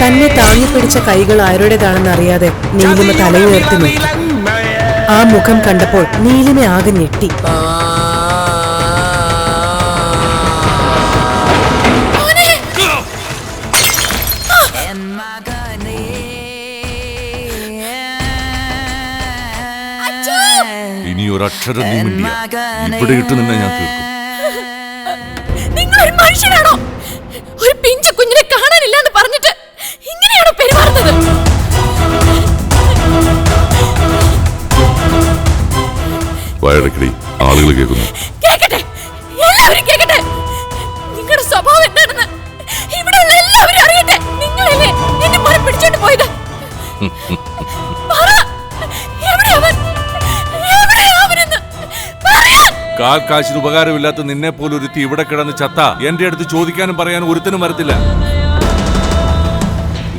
തന്നെ താങ്ങിപ്പിടിച്ച കൈകൾ ആരുടേതാണെന്ന് അറിയാതെ നീലിമ തലയുയർത്തി നോക്കി. ആ മുഖം കണ്ടപ്പോൾ നീലിമ ആകെ ഞെട്ടി. ഇനി ഒരക്ഷരം നീ മിണ്ടിയ. ഇവിടെ ഇട്ട് നിന്നെ ഞാൻ തീർക്കും. നിങ്ങൾ ഒരു മനുഷ്യനാണോ? ഒരു പിഞ്ചു കുഞ്ഞിനെ കാണാനില്ല എന്ന് പറഞ്ഞിട്ട് വയടക്കടി ആളുകൾ കേൾക്കുന്നു. കേക്കട്ടെ. എല്ലാവരും കേക്കട്ടെ. നിങ്ങളുടെ സ്വഭാവം എന്താണെന്ന് ഇവിടെയുള്ള എല്ലാവരും അറിയട്ടെ. നിങ്ങളല്ലേ എന്നെ മോനെ പിടിച്ചോണ്ട് പോയത്? പറ. എവിടെയാ അവൻ? എവിടെയാ അവനെന്ന്? പറയാൻ കാൽ കാശിന് ഉപകാരമില്ലാത്ത നിന്നെ പോലെ ഒരുത്തി ഇവിടെ കിടന്ന് ചത്ത. എന്റെ അടുത്ത് ചോദിക്കാനും പറയാനും ഒരുത്തനും വരത്തില്ല.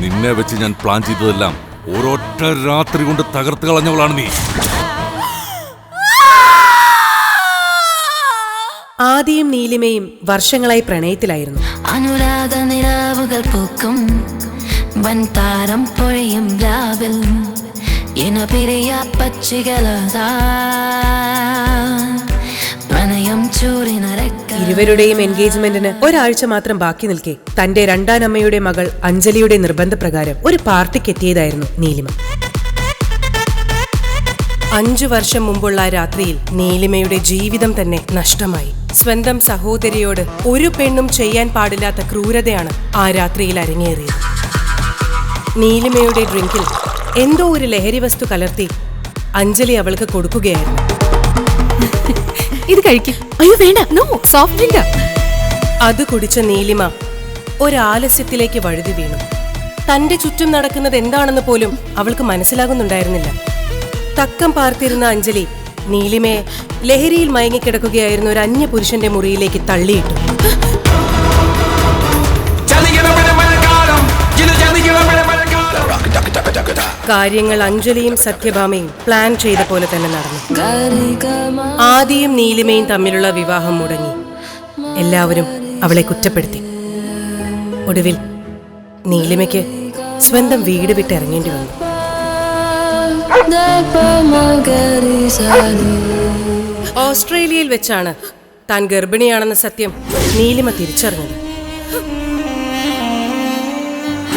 നിന്നെ വെച്ച് ഞാൻ പ്ലാൻ ചെയ്തതെല്ലാം ഒരൊറ്റ രാത്രി കൊണ്ട് തകർത്ത് കളഞ്ഞവളാണ് നീ. ആദിയും നീലിമയും വർഷങ്ങളായി പ്രണയത്തിലായിരുന്നു. അനുരാധ നിലാവുകൾ പൂക്കും വൻതാരം പൊഴിയും രാവിൽ. ഇരുവരുടെയും എൻഗേജ്മെന്റിന് ഒരാഴ്ച മാത്രം ബാക്കി നിൽക്കെ. തന്റെ രണ്ടാനമ്മയുടെ മകൾ അഞ്ജലിയുടെ നിർബന്ധപ്രകാരം ഒരു പാർട്ടിക്ക് എത്തിയതായിരുന്നു നീലിമ. അഞ്ചു വർഷം മുമ്പുള്ള രാത്രിയിൽ നീലിമയുടെ ജീവിതം തന്നെ നഷ്ടമായി. സ്വന്തം സഹോദരിയോട് ഒരു പെണ്ണും ചെയ്യാൻ പാടില്ലാത്ത ക്രൂരതയാണ് ആ രാത്രിയിൽ അരങ്ങേറിയത്. നീലിമയുടെ ഡ്രിങ്കിൽ എന്തോ ഒരു ലഹരി വസ്തു കലർത്തി അഞ്ജലി അവൾക്ക് കൊടുക്കുകയായിരുന്നു. ഇത് കഴിക്കും. അയ്യോ വേണ്ട. നോ സോഫ്റ്റ് ഡ്രിങ്ക് അത് കുടിച്ച നീലിമ ഒരാലസ്യത്തിലേക്ക് വഴുതി വീണു. തന്റെ ചുറ്റും നടക്കുന്നത് എന്താണെന്ന് പോലും അവൾക്ക് മനസ്സിലാകുന്നുണ്ടായിരുന്നില്ല. തക്കം പാർത്തിരുന്ന അഞ്ജലി നീലിമയെ ലഹരിയിൽ മയങ്ങിക്കിടക്കുകയായിരുന്ന ഒരു അന്യ പുരുഷന്റെ മുറിയിലേക്ക് തള്ളിയിട്ടു. കാര്യങ്ങൾ അഞ്ജലിയും സത്യഭാമയും പ്ലാൻ ചെയ്ത പോലെ തന്നെ നടന്നു. ആദിയും നീലിമയും തമ്മിലുള്ള വിവാഹം മുടങ്ങി. എല്ലാവരും അവളെ കുറ്റപ്പെടുത്തി. ഒടുവിൽ നീലിമയ്ക്ക് സ്വന്തം വീട് വിട്ട് ഇറങ്ങേണ്ടി വന്നു. ഓസ്ട്രേലിയയിൽ വെച്ചാണ് താൻ ഗർഭിണിയാണെന്ന സത്യം നീലിമ തിരിച്ചറിഞ്ഞത്.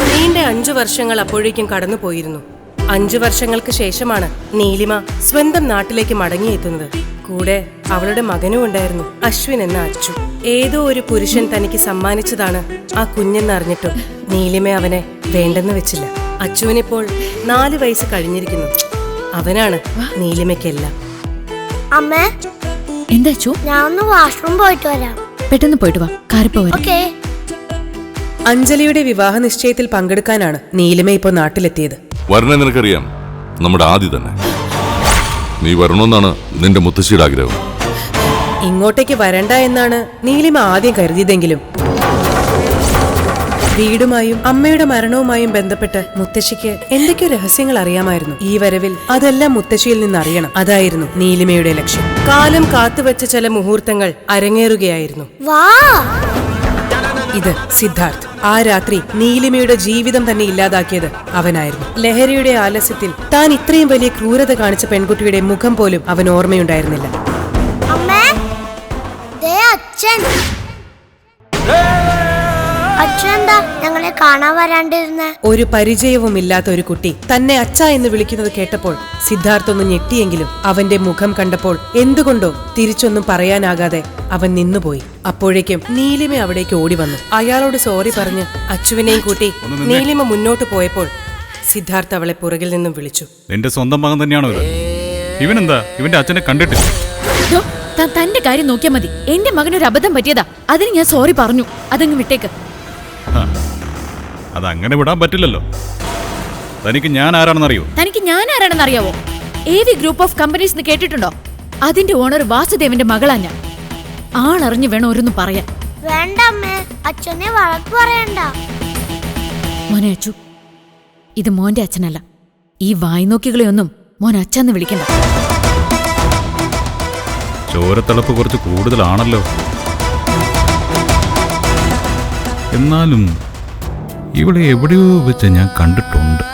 നീണ്ട അഞ്ചു വർഷങ്ങൾ അപ്പോഴേക്കും കടന്നുപോയിരുന്നു. അഞ്ചു വർഷങ്ങൾക്ക് ശേഷമാണ് നീലിമ സ്വന്തം നാട്ടിലേക്ക് മടങ്ങിയെത്തുന്നത്. കൂടെ അവളുടെ മകനും ഉണ്ടായിരുന്നു അശ്വിൻ എന്ന അച്ചു. ഏതോ ഒരു പുരുഷൻ തനിക്ക് സമ്മാനിച്ചതാണ് ആ കുഞ്ഞെന്നറിഞ്ഞിട്ടും നീലിമ അവനെ വേണ്ടെന്ന് വെച്ചില്ല. അച്ചുവിനിപ്പോൾ നാല് വയസ്സ് കഴിഞ്ഞിരിക്കുന്നു. അവനാണ് നീലിമയ്ക്കെല്ലാം. അമ്മേ എന്താ അച്ചു? ഞാൻ ഒന്ന് വാഷ്റൂം പോയിട്ട് വരാം. പെട്ടെന്ന് പോയിട്ട് വാ. കാറിപ്പോ ഓക്കേ. അഞ്ജലിയുടെ വിവാഹ നിശ്ചയത്തിൽ പങ്കെടുക്കാനാണ് നീലിമ ഇപ്പോൾ നാട്ടിലെത്തിയത്. വരണേ നിനക്കറിയാം. നമ്മുടെ ആദ്യ തന്നെ. നീ വരണമെന്നാണ് നിന്റെ മുത്തശ്ശിയുടെ ആഗ്രഹം. ഇങ്ങോട്ടേക്ക് വരണ്ട എന്നാണ് നീലിമ ആദ്യം കരുതിയതെങ്കിലും വീടുമായും അമ്മയുടെ മരണവുമായും ബന്ധപ്പെട്ട് മുത്തശ്ശിക്ക് എന്തൊക്കെയോ രഹസ്യങ്ങൾ അറിയാമായിരുന്നു. ഈ വരവിൽ അതെല്ലാം മുത്തശ്ശിയിൽ നിന്ന് അറിയണം അതായിരുന്നു നീലിമയുടെ ലക്ഷ്യം. കാലം കാത്തുവച്ച ചില മുഹൂർത്തങ്ങൾ അരങ്ങേറുകയായിരുന്നു. ഇത് സിദ്ധാർത്ഥ്. ആ രാത്രി നീലിമയുടെ ജീവിതം തന്നെ ഇല്ലാതാക്കിയത് അവനായിരുന്നു. ലഹരിയുടെ ആലസ്യത്തിൽ താൻ ഇത്രയും വലിയ ക്രൂരത കാണിച്ച പെൺകുട്ടിയുടെ മുഖം പോലും അവൻ ഓർമ്മയുണ്ടായിരുന്നില്ല. അച്ഛൻ. അച്ഛൻ എന്താ ഞങ്ങളെ കാണാൻ വരാണ്ടിരുന്നേ? ഒരു പരിചയവുമില്ലാത്ത ഒരു കുട്ടി തന്നെ അച്ഛ എന്ന് വിളിക്കുന്നത് കേട്ടപ്പോൾ സിദ്ധാർത്ഥ് ഒന്ന് ഞെട്ടിയെങ്കിലും അവന്റെ മുഖം കണ്ടപ്പോൾ എന്തുകൊണ്ടോ തിരിച്ചൊന്നും പറയാനാകാതെ അവൻ നിന്നുപോയി. അപ്പോഴേക്കും നീലിമ അവിടേക്ക് ഓടി വന്നു. അയാളോട് സോറി പറഞ്ഞ് അച്ചുവിനെയും കൂട്ടി നീലിമ മുന്നോട്ട് പോയപ്പോൾ സിദ്ധാർത്ഥ് അവളെ പുറകിൽ നിന്നും വിളിച്ചു. നിന്റെ സ്വന്തം മകൻ തന്നെയാണോ ഇത്? ഇവനെന്താ? ഇവന്റെ അച്ഛനെ കണ്ടിട്ടില്ല. തന്റെ കാര്യം നോക്കിയാൽ മതി. എന്റെ മകനൊരു അബദ്ധം പറ്റിയതാ. അതിന് ഞാൻ സോറി പറഞ്ഞു. അതങ്ങ് വിട്ടേക്ക്. അതങ്ങനെ വിടാൻ പറ്റില്ലല്ലോ. തനിക്ക് ഞാൻ ആരാണെന്നറിയോ തനിക്ക് ഞാൻ ആരാണെന്ന് അറിയാവോ A V group of companies കേട്ടിട്ടുണ്ടോ? അതിന്റെ ഓണർ വാസുദേവന്റെ മകളാ ഞാൻ. ആളറിഞ്ഞു വേണം ഓരോന്ന് പറയാൻ. വേണ്ട അമ്മേ അച്ഛനെ വഴക്ക് പറയണ്ട. മോനെ അച്ചു ഇത് മോന്റെ അച്ഛനല്ല. ഈ വായി നോക്കികളെയൊന്നും മോൻ അച്ഛന്ന് വിളിക്കണ്ട. ചോരത്തിളപ്പ് കുറച്ച് കൂടുതലാണല്ലോ. എന്നാലും ഇവിടെ എവിടെയോ വെച്ച് ഞാൻ കണ്ടിട്ടുണ്ട്.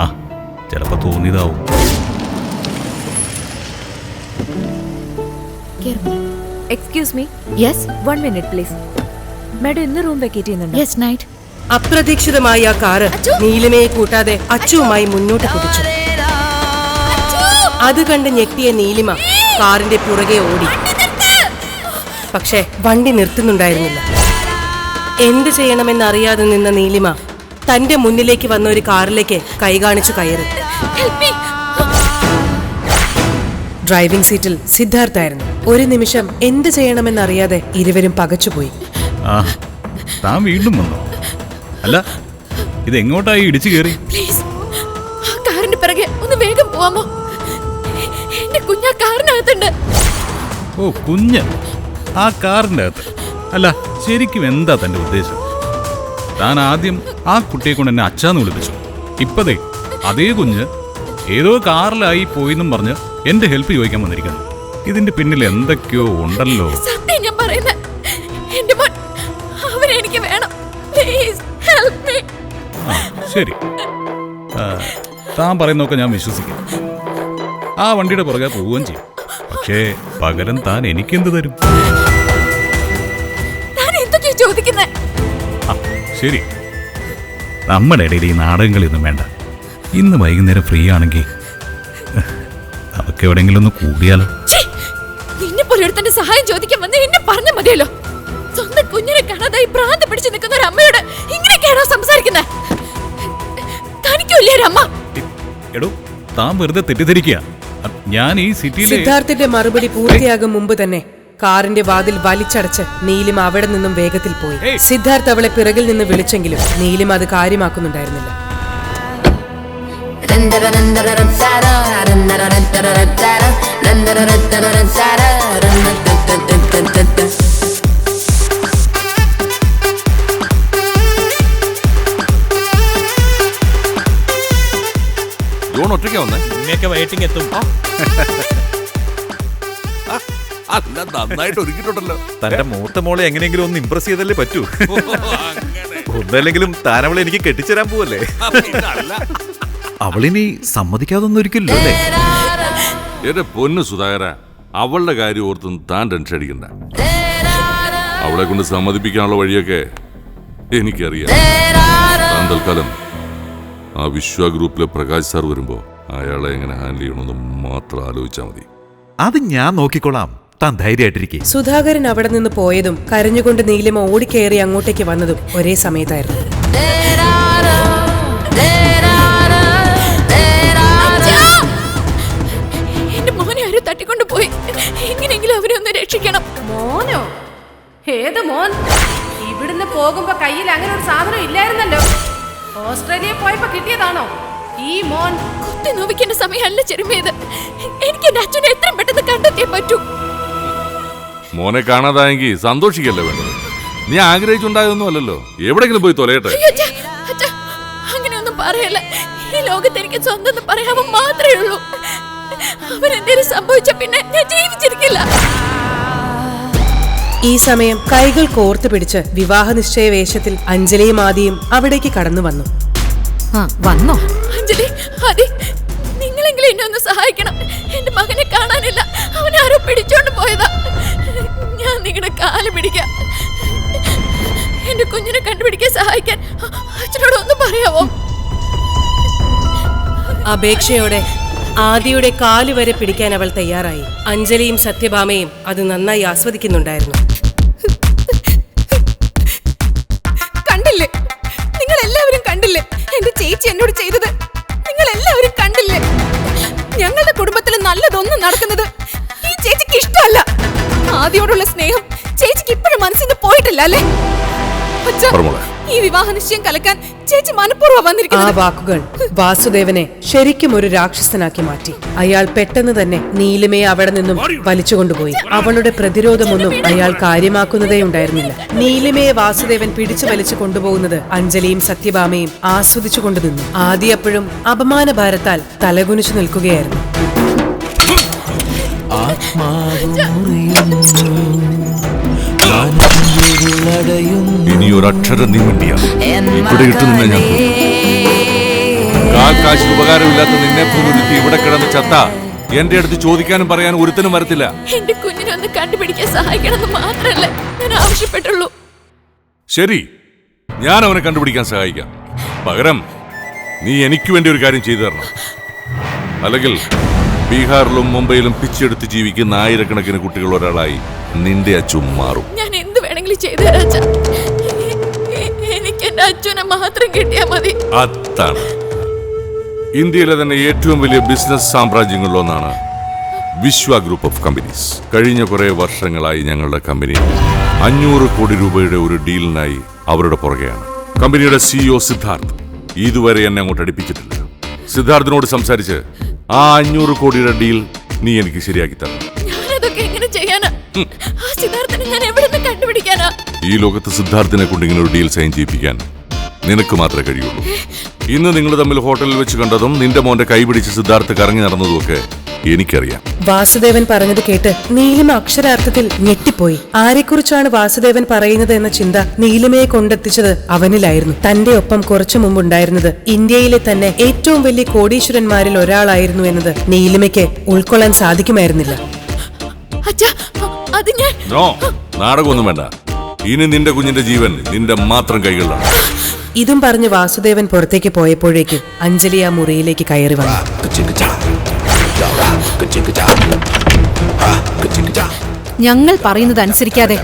ആ ചിലപ്പോ തോന്നിയതാവും. Excuse me yes one minute please madam ഇന്ന് റൂം വെക്കേറ്റ് ചെയ്യുന്നുണ്ട്? യെസ് നൈറ്റ് അപ്രതീക്ഷിതമായി ആ കാറ് നീലിമയെ കൂട്ടാതെ അച്ചുവുമായി മുന്നോട്ട് കുതിച്ചു. അത് കണ്ട് ഞെട്ടിയ നീലിമ കാറിന്റെ പുറകെ ഓടി. പക്ഷേ വണ്ടി നിർത്തുന്നുണ്ടായിരുന്നില്ല. എന്ത് ചെയ്യണമെന്നറിയാതെ നിന്ന നീലിമ തന്റെ മുന്നിലേക്ക് വന്ന ഒരു കാറിലേക്ക് കൈ കാണിച്ചു കയറി. ഡ്രൈവിംഗ് സീറ്റിൽ സിദ്ധാർത്ഥായിരുന്നു. ഒരു നിമിഷം എന്ത് ചെയ്യണമെന്നറിയാതെ ഇരുവരും പകച്ചുപോയി. ആ താൻ വീണ്ടും വന്നോ? അല്ല ഇത് എങ്ങോട്ടായി ഇടിച്ചു കയറി? പ്ലീസ് ആ കാറിന്റെ പിറകെ ഒന്ന് വേഗം പോവാമോ എന്റെ കുഞ്ഞാ കാറിനകത്തുണ്ട്. ഓ കുഞ്ഞ്. ആ കാറിന്റെ അകത്ത്. അല്ല ശരിക്കും എന്താ തന്റെ ഉദ്ദേശം? താൻ ആദ്യം ആ കുട്ടിയെ കൊണ്ട് എന്നെ അച്ഛാന്ന് വിളിപ്പിച്ചു. ഇപ്പതേ അതേ കുഞ്ഞ് ഏതോ കാറിലായി പോയിന്നും പറഞ്ഞ് എന്റെ ഹെൽപ്പ് ചോദിക്കാൻ വന്നിരിക്കുന്നു. ഇതിന്റെ പിന്നിൽ എന്തൊക്കെയോ ഉണ്ടല്ലോ. സത്യം ഞാൻ പറയുന്നത് എന്റെ മോൻ അവനെ എനിക്ക് വേണം. പ്ലീസ് ഹെൽപ്പ് മീ ശരി. താൻ പറയുന്നൊക്കെ ഞാൻ വിശ്വസിക്കും. ആ വണ്ടിയുടെ പുറകെ പോവുകയും ചെയ്യും. പക്ഷേ പകരം താൻ എനിക്കെന്ത് തരും? ശരി. നമ്മുടെ ഇടയിൽ ഈ നാടകങ്ങളൊന്നും വേണ്ട. ഇന്ന് വൈകുന്നേരം ഫ്രീ ആണെങ്കിൽ നമുക്ക് എവിടെയെങ്കിലും ഒന്ന് കൂടിയാലോ? നിന്നെ പോലെ സഹായം ചോദിക്കാൻ വന്ന് എന്നെ പറഞ്ഞ മതിയല്ലോ. സ്വന്തം കുഞ്ഞിനെ കാണാതായി ഭ്രാന്ത് പിടിച്ചു നിൽക്കുന്ന ഒരു അമ്മയോട് ഇങ്ങനെയൊക്കെയാണോ സംസാരിക്കുന്നത്? തനിക്കില്ലേ അമ്മ? എടോ താൻ വെറുതെ തെറ്റിദ്ധരിക്കുക. ഞാൻ ഈ സിറ്റിയിലെ സിദ്ധാർത്ഥിന്റെ മറുപടി പൂർത്തിയാകും മുമ്പ് തന്നെ. കാറിന്റെ വാതിൽ വലിച്ചടച്ച് നീലിമ അവിടെ നിന്നും വേഗത്തിൽ പോയി. സിദ്ധാർത്ഥ അവളെ പിറകിൽ നിന്ന് വിളിച്ചെങ്കിലും നീലിമ അത് കാര്യമാക്കുന്നുണ്ടായിരുന്നില്ല. ജോൺ ഒറ്റയ്ക്കാ വന്നേ? ഇങ്ങനെയൊക്കെ വൈകിട്ടിങ് എത്തും. അല്ല നന്നായിട്ട് ഒരുക്കിയിട്ടുണ്ടല്ലോ തന്റെ മൂത്ത മോളെ എങ്ങനെയെങ്കിലും ഒന്ന് ഇംപ്രസ് ചെയ്തല്ലേ പറ്റൂ? ഒന്നല്ലെങ്കിലും താനവളെ എനിക്ക് കെട്ടിച്ചേരാൻ പോവല്ലേ? അവളിനി സമ്മതിക്കാതൊന്നും ഒരിക്കല്ലോ അല്ലേ? എന്റെ പൊന്ന് സുധാകര അവളുടെ കാര്യം ഓർത്തും താൻ ടെൻഷൻ അടിക്കണ്ട. അവളെ കൊണ്ട് സമ്മതിപ്പിക്കാനുള്ള വഴിയൊക്കെ എനിക്കറിയാം. താൻ തൽക്കാലം ആ വിശ്വ ഗ്രൂപ്പിലെ പ്രകാശ് സാർ വരുമ്പോ അയാളെ എങ്ങനെ ഹാൻഡിൽ ചെയ്യണമെന്ന് മാത്രം ആലോചിച്ചാൽ മതി. അത് ഞാൻ നോക്കിക്കോളാം താൻ ധൈര്യമായിട്ടിരിക്കെ. സുധാകരൻ അവിടെ നിന്ന് പോയതും കരഞ്ഞുകൊണ്ട് നീലിമ ഓടിക്കയറി അങ്ങോട്ടേക്ക് വന്നതും ഒരേ സമയത്തായിരുന്നു. തട്ടിക്കൊണ്ട് പോയി? എങ്ങനെയെങ്കിലും അവരെ ഒന്ന് രക്ഷിക്കണം. മോനോ? ഏത് മോൻ? ഇവിടുന്ന് പോകുമ്പോ കയ്യിൽ അങ്ങനെ ഒരു സാധനം ഇല്ലായിരുന്നല്ലോ. ഓസ്ട്രേലിയ പോയപ്പോ കിട്ടിയതാണോ? ഈ മോൻ കുത്തി നോവിക്കേണ്ട സമയമല്ല ചെറുമേത്. എനിക്ക് എന്റെ അച്ഛനെ എത്രയും പെട്ടെന്ന് കണ്ടെത്തിയേ പറ്റൂ. മോനെ കാണാതായെങ്കിൽ സന്തോഷിക്കല്ലേ വേണ്ടത്? നീ ആഗ്രഹിച്ചുണ്ടായതൊന്നും അല്ലല്ലോ എവിടെങ്കിലും പോയി തൊലയട്ടെ. അങ്ങനെയൊന്നും പറയല്ല. ഈ ലോകത്ത് എനിക്ക് സ്വന്തം പറയാമോ മാത്രമേ ഉള്ളൂ. അവരെന്തേലും സംഭവിച്ച പിന്നെ ഞാൻ ജീവിച്ചിരിക്കില്ല. ഈ സമയം കൈകൾ കോർത്തു പിടിച്ച് വിവാഹ നിശ്ചയ വേഷത്തിൽ അഞ്ജലിയും ആദിയും അവിടേക്ക് കടന്നു വന്നു. വന്നോ? അഞ്ജലി ആദി നിങ്ങളെങ്കിലും എന്നെ ഒന്ന് സഹായിക്കണം. എന്റെ മകനെ കാണാനില്ല. അവനെ ആരോ പിടിച്ചോണ്ട് പോയതാ. ഞാൻ നിങ്ങളുടെ കാൽ പിടിക്കാം എന്റെ കുഞ്ഞിനെ കണ്ടുപിടിക്കാൻ സഹായിക്കാൻ അച്ഛനോട് ഒന്ന് പറയാവോ? അപേക്ഷയോടെ ആദിയുടെ കാൽ വരെ പിടിക്കാൻ അവൾ തയ്യാറായി. അഞ്ജലിയും സത്യഭാമയും അത് നന്നായി ആസ്വദിക്കുന്നുണ്ടായിരുന്നു. കണ്ടില്ലേ? നിങ്ങൾ എല്ലാവരും കണ്ടില്ലേ? എന്റെ ചേച്ചി എന്നോട് ചെയ്തത്. നിങ്ങൾ എല്ലാവരും കണ്ടില്ലേ? ഞങ്ങളുടെ കുടുംബത്തിൽ നല്ലതൊന്നും നടക്കുന്നത് ആദ്യോടുള്ള സ്നേഹം ചേച്ചിക്ക് ഇപ്പോഴും മനസ്സിൽ നിന്ന് പോയിട്ടില്ല അല്ലേ? അച്ഛാ. ഈ വിവാഹ നിശ്ചയം കലക്കാൻ ചേച്ചി മനഃപൂർവം ആ വന്നിരിക്കുന്നത്. വാക്കുകൾ വാസുദേവനെ ശരിക്കും ഒരു രാക്ഷസനാക്കി മാറ്റി. അയാൾ പെട്ടെന്ന് തന്നെ നീലിമയെ അവിടെ നിന്നും വലിച്ചുകൊണ്ടുപോയി. അവളുടെ പ്രതിരോധമൊന്നും അയാൾ കാര്യമാക്കുന്നതേ ഉണ്ടായിരുന്നില്ല. നീലിമയെ വാസുദേവൻ പിടിച്ചു വലിച്ചു കൊണ്ടുപോകുന്നത് അഞ്ജലിയും സത്യഭാമയും ആസ്വദിച്ചു കൊണ്ടു നിന്നു. ആദ്യപ്പോഴും അപമാനഭാരത്താൽ തലകുനിച്ചു നിൽക്കുകയായിരുന്നു. ഇനി ഒരക്ഷരം നീ മിണ്ടിയ ഇവിടെ ഇട്ടു നിന്നെ ഞാൻ കാൽ കാശ് ഉപകാരമില്ലാത്ത നിന്നെ പോലൊരുത്തി ഇവിടെ കിടന്ന് ചത്ത. എന്റെ അടുത്ത് ചോദിക്കാനും പറയാനും ഒരുത്തനും വരത്തില്ല. എന്റെ കുഞ്ഞിനെ ഒന്ന് കണ്ടുപിടിക്കാൻ സഹായിക്കണമെന്ന് മാത്രമല്ല ഞാൻ ആവശ്യപ്പെട്ടുള്ളൂ. ശരി ഞാൻ അവനെ കണ്ടുപിടിക്കാൻ സഹായിക്കാം. പകരം നീ എനിക്ക് വേണ്ടി ഒരു കാര്യം ചെയ്തു തരണം. അല്ലെങ്കിൽ ബീഹാറിലും മുംബൈയിലും പിച്ചെടുത്ത് ജീവിക്കുന്ന ആയിരക്കണക്കിന് കുട്ടികൾ ഒരാളായി നിന്റെ അച്ഛൻ മാറും. ഞാൻ എന്ത് വേണമെങ്കിലും ചെയ്തു എനിക്ക് എന്റെ അച്ഛനെ മാത്രം കിട്ടിയാ മതി. അതാണ്. ഇന്ത്യയിലെ തന്നെ ഏറ്റവും വലിയ ബിസിനസ് സാമ്രാജ്യങ്ങളിലൊന്നാണ് വിശ്വ ഗ്രൂപ്പ് ഓഫ് കമ്പനീസ്. കഴിഞ്ഞ കുറേ വർഷങ്ങളായി ഞങ്ങളുടെ കമ്പനി അഞ്ഞൂറ് കോടി രൂപയുടെ ഒരു ഡീലിനായി അവരുടെ പുറകെയാണ്. കമ്പനിയുടെ സിഇഒ സിദ്ധാർത്ഥ് ഇതുവരെ എന്നെ അങ്ങോട്ട് അടുപ്പിച്ചിട്ടില്ല. സിദ്ധാർത്ഥിനോട് സംസാരിച്ച് ആ അഞ്ഞൂറ് കോടിയുടെ ഡീൽ നീ എനിക്ക് ശരിയാക്കി തരണം. ഞാനതൊക്കെ എങ്ങനെ ചെയ്യാനാ? ആ സിദ്ധാർത്ഥനെ ഞാൻ എവിടെ നിന്ന് കണ്ടുപിടിക്കാനാ? ഈ ലോകത്ത് സിദ്ധാർത്ഥിനെ കൊണ്ട് ഇങ്ങനെ ഒരു ഡീൽ സൈൻ ചെയ്യിപ്പിക്കാൻ നിനക്ക് മാത്രമേ കഴിയുള്ളൂ. ഇന്ന് നിങ്ങൾ തമ്മിൽ ഹോട്ടലിൽ വെച്ച് കണ്ടതും നിന്റെ മോന്റെ കൈപിടിച്ച് സിദ്ധാർത്ഥ് കറങ്ങി നടന്നതും ഒക്കെ എനിക്കറിയാം. വാസുദേവൻ പറഞ്ഞത് കേട്ട് നീലിമ അക്ഷരാർത്ഥത്തിൽ ഞെട്ടിപ്പോയി. ആരെക്കുറിച്ചാണ് വാസുദേവൻ പറയുന്നത് എന്ന ചിന്ത നീലിമയെ കൊണ്ടെത്തിച്ചത് അവനിലായിരുന്നു. തന്റെ ഒപ്പം കുറച്ചു മുമ്പുണ്ടായിരുന്നത് ഇന്ത്യയിലെ തന്നെ ഏറ്റവും വലിയ കോടീശ്വരന്മാരിൽ ഒരാളായിരുന്നു എന്നത് നീലിമയ്ക്ക് ഉൾക്കൊള്ളാൻ സാധിക്കുമായിരുന്നില്ല. നാടകമൊന്നും വേണ്ട. ഇനി നിന്റെ കുഞ്ഞിന്റെ ജീവൻ നിന്റെ മാത്രം കൈകളിലാണ്. ഇതും പറഞ്ഞ് വാസുദേവൻ പുറത്തേക്ക് പോയപ്പോഴേക്കും അഞ്ജലി ആ മുറിയിലേക്ക് കയറി വന്നു. ഞങ്ങൾ പറയുന്നത് അനുസരിക്കാതെ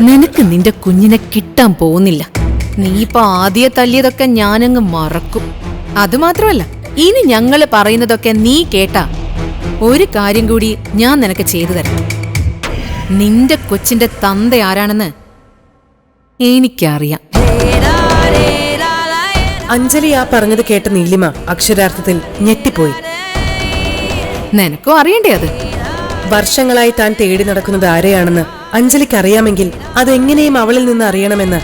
നിനക്ക് നിന്റെ കുഞ്ഞിനെ കിട്ടാൻ പോകുന്നില്ല. നീ ഇപ്പൊ ആദ്യ തല്ലിയതൊക്കെ ഞാനങ്ങ് മറക്കും. അതുമാത്രമല്ല ഇനി ഞങ്ങൾ പറയുന്നതൊക്കെ നീ കേട്ടാ. ഒരു കാര്യം കൂടി ഞാൻ നിനക്ക് ചെയ്തു തരാം. നിന്റെ കൊച്ചിന്റെ തന്ത ആരാണെന്ന് എനിക്കറിയാം. അഞ്ജലി ആ പറഞ്ഞത് കേട്ട നീലിമ അക്ഷരാർത്ഥത്തിൽ ഞെട്ടിപ്പോയി. നിനക്കും അറിയണ്ടേ അത്? വർഷങ്ങളായി താൻ തേടി നടക്കുന്നത് ആരെയാണെന്ന് അഞ്ജലിക്ക് അറിയാമെങ്കിൽ അതെങ്ങനെയും അവളിൽ നിന്ന് അറിയണമെന്ന്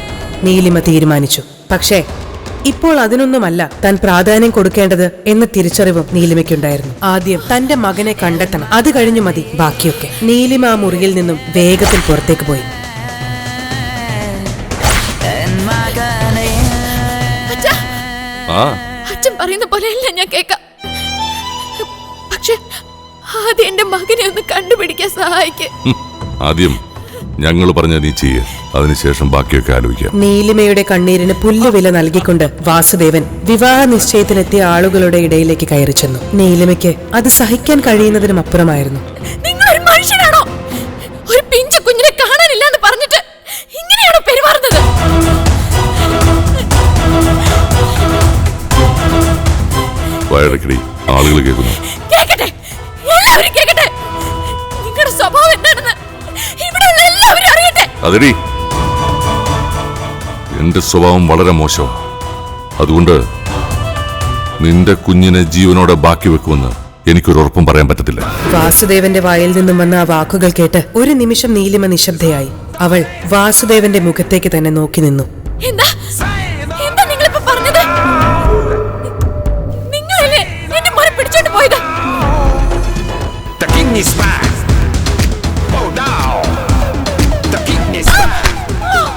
നീലിമ തീരുമാനിച്ചു. പക്ഷേ ഇപ്പോൾ അതിനൊന്നുമല്ല താൻ പ്രാധാന്യം കൊടുക്കേണ്ടത് എന്ന തിരിച്ചറിവും നീലിമയ്ക്കുണ്ടായിരുന്നു. ആദ്യം തന്റെ മകനെ കണ്ടെത്തണം. അത് കഴിഞ്ഞു മതി ബാക്കിയൊക്കെ. നീലിമ ആ മുറിയിൽ നിന്നും വേഗത്തിൽ പുറത്തേക്ക് പോയി. അച്ഛൻ പറയുന്ന പോലെയല്ല ഞാൻ കേക്കാം പക്ഷെ ആദ്യം എന്റെ മകനെ ഒന്ന് കണ്ടുപിടിക്കാൻ സഹായിക്ക്. ആദ്യം ഞങ്ങൾ പറഞ്ഞ നീ ചെയ്യ. അതിനുശേഷം ബാക്കിയൊക്കെ ആലോചിക്കാം. നീലിമയുടെ കണ്ണീരിന് പുല്ലുവില നൽകിക്കൊണ്ട് വാസുദേവൻ വിവാഹ നിശ്ചയത്തിനെത്തിയ ആളുകളുടെ ഇടയിലേക്ക് കയറി ചെന്നു. നീലിമയ്ക്ക് അത് സഹിക്കാൻ കഴിയുന്നതിനും അപ്പുറമായിരുന്നു. നിങ്ങൾ ഒരു മനുഷ്യനാണോ? ഒരു പിഞ്ചു കുഞ്ഞിനെ കാണാനില്ല എന്ന് പറഞ്ഞിട്ട് ഇങ്ങനെയാണോ പെരുമാറുന്നത്? വയറക്കടി ആളുകൾ കേൾക്കുന്നു. എല്ലാവരും കേക്കട്ടെ? നിങ്ങളുടെ സ്വഭാവം എന്താണെന്ന് ഇവിടെയുള്ള എല്ലാവരും അറിയട്ടെ. അതിരി എന്റെ സ്വഭാവം വളരെ മോശമാണ് അതുകൊണ്ട് നിന്റെ കുഞ്ഞിനെ ജീവനോടെ ബാക്കി വെക്കുമെന്ന് എനിക്കൊരു ഉറപ്പും പറയാൻ പറ്റത്തില്ല. വാസുദേവന്റെ വായിൽ നിന്നും വന്ന ആ വാക്കുകൾ കേട്ട് ഒരു നിമിഷം നീലിമ നിശബ്ദയായി. അവൾ വാസുദേവന്റെ മുഖത്തേക്ക് തന്നെ നോക്കി നിന്നു. എന്താ എന്താ? The king Oh down. The is back.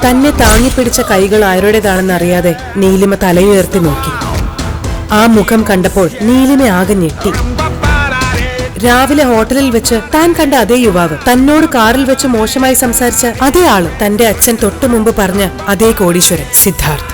തന്നെ താങ്ങിപ്പിടിച്ച കൈകൾ ആരുടേതാണെന്ന് അറിയാതെ നീലിമ തലയുയർത്തി നോക്കി. ആ മുഖം കണ്ടപ്പോൾ നീലിമ ആകെ ഞെട്ടി. രാവിലെ ഹോട്ടലിൽ വെച്ച് താൻ കണ്ട അതേ യുവാവ് തന്നോട് കാറിൽ വെച്ച് മോശമായി സംസാരിച്ച അതേ ആൾ തന്റെ അച്ഛൻ തൊട്ടു മുമ്പ് പറഞ്ഞ അതേ കോടീശ്വരൻ സിദ്ധാർത്ഥ്.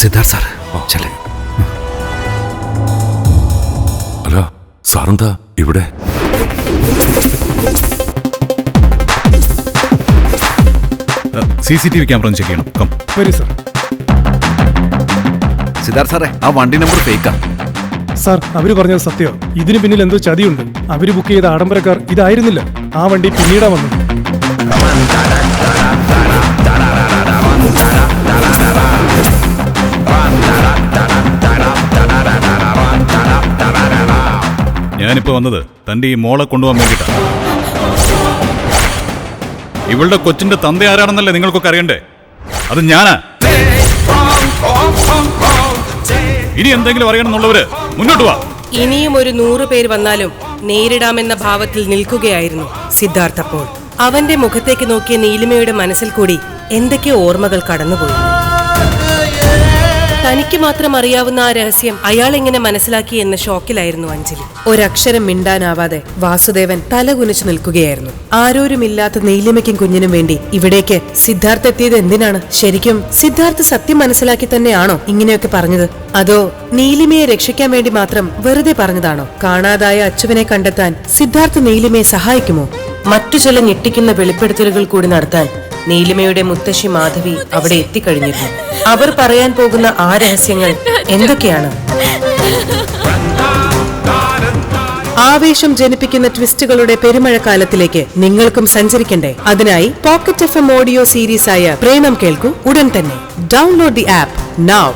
സിദ്ധാർത്ഥ് സാർ ചെല്ലേ. അല്ല സാറെന്താ ഇവിടെ? C C T V camera check ചെയ്യണം. കം വരൂ സാർ. സിദ്ധാർത്ഥ സാറേ ആ വണ്ടി നമ്പർ ഫേക്കാ സാർ അവർ പറഞ്ഞത് സത്യം. ഇതിന് പിന്നിൽ എന്തോ ചതിയുണ്ട്. അവർ ബുക്ക് ചെയ്ത ആഡംബരക്കാർ ഇതായിരുന്നില്ല. ആ വണ്ടി പിന്നീടാ വന്നത്. ഞാനിപ്പോ വന്നത് തന്റെ ഈ മോളെ കൊണ്ടുപോകാൻ വേണ്ടിട്ടാണ് ഇവളുടെ കൊച്ചിന്റെ തന്ത ആരാണെന്നല്ലേ നിങ്ങൾക്കൊക്കെ അറിയണ്ടേ? അത് ഞാനാ. ഇനി എന്തെങ്കിലും അറിയണമെന്നുള്ളവര് മുന്നോട്ട് വാ. ഇനിയും ഒരു നൂറ് പേര് വന്നാലും നേരിടാമെന്ന ഭാവത്തിൽ നിൽക്കുകയായിരുന്നു സിദ്ധാർത്ഥപ്പോൾ അവന്റെ മുഖത്തേക്ക് നോക്കിയ നീലിമയുടെ മനസ്സിൽ കൂടി എന്തൊക്കെ ഓർമ്മകൾ കടന്നുപോയി. തനിക്ക് മാത്രം അറിയാവുന്ന ആ രഹസ്യം അയാൾ എങ്ങനെ മനസ്സിലാക്കി എന്ന ഷോക്കിലായിരുന്നു അഞ്ജലി. ഒരക്ഷരം മിണ്ടാനാവാതെ വാസുദേവൻ തലകുനിച്ചു നിൽക്കുകയായിരുന്നു. ആരോരുമില്ലാത്ത നീലിമയ്ക്കും കുഞ്ഞിനും വേണ്ടി ഇവിടേക്ക് സിദ്ധാർത്ഥ് എത്തിയത് എന്തിനാണ്? ശരിക്കും സിദ്ധാർത്ഥ് സത്യം മനസ്സിലാക്കി തന്നെയാണോ ഇങ്ങനെയൊക്കെ പറഞ്ഞത്? അതോ നീലിമയെ രക്ഷിക്കാൻ വേണ്ടി മാത്രം വെറുതെ പറഞ്ഞതാണോ? കാണാതായ അച്ചുവിനെ കണ്ടെത്താൻ സിദ്ധാർത്ഥ് നീലിമയെ സഹായിക്കുമോ? മറ്റു ചില ഞെട്ടിക്കുന്ന വെളിപ്പെടുത്തലുകൾ കൂടി നടത്താൻ നീലിമയുടെ മുത്തശ്ശി മാധവി അവിടെ എത്തിക്കഴിഞ്ഞിരുന്നു. അവർ പറയാൻ പോകുന്ന ആ രഹസ്യങ്ങൾ എന്തൊക്കെയാണ്? ആവേശം ജനിപ്പിക്കുന്ന ട്വിസ്റ്റുകളുടെ പെരുമഴക്കാലത്തിലേക്ക് നിങ്ങൾക്കും സഞ്ചരിക്കണ്ടേ? അതിനായി pocket F M audio series ആയ പ്രേമം കേൾക്കൂ ഉടൻ തന്നെ. Download the app now